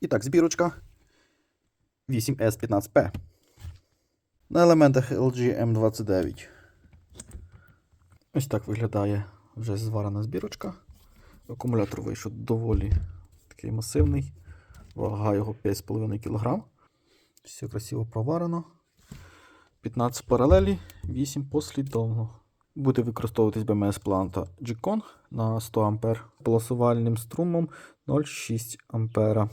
І так, збірочка 8S15P. На елементах LG M29. Ось так виглядає вже зварена збірочка. Акумулятор вийшов доволі такий масивний. Вага його 5,5 кг. Все красиво проварено. 15 паралелі, 8 послідовно. Буде використовуватись БМС планта G-Con на 100 А полосувальним струмом 0,6 А.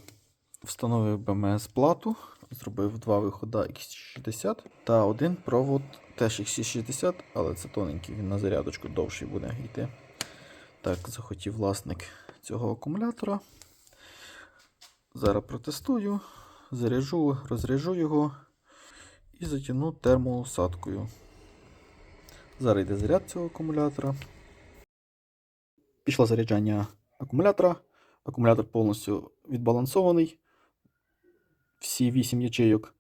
Встановив БМС плату, зробив два виходи X60 та один провод теж X60, але це тоненький, він на зарядочку довший буде йти. Так, захотів власник цього акумулятора. Зараз протестую, заряджу, розряджу його і затягну термоусадкою. Зараз йде заряд цього акумулятора. Пішло заряджання акумулятора. Акумулятор повністю відбалансований. Всі 8 ячейок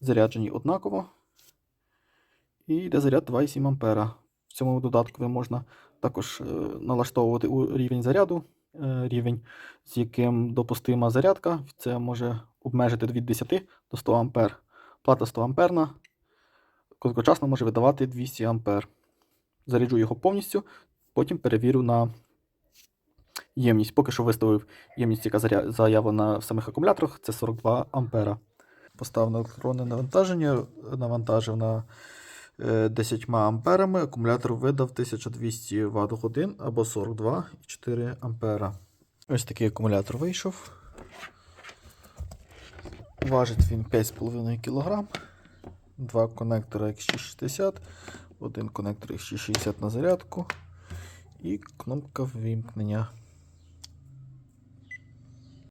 заряджені однаково. І йде заряд 2,7 А. В цьому додатку можна також е, налаштовувати рівень заряду, е, рівень, з яким допустима зарядка. Це може обмежити від 10 до 100 А. Плата 100 амперна. Короткочасно може видавати 200 А. Заряджу його повністю, потім перевірю на ємність. Поки що виставив ємність, яка заявлена в самих акумуляторах, це 42 А. Поставив на електронне навантаження, навантажив на е, 10 амперами. Акумулятор видав 1200 Вт годин або 42,4 ампера. Ось такий акумулятор вийшов. Важить він 5,5 кг. Два конектора X660, один конектор X660 на зарядку і кнопка ввімкнення.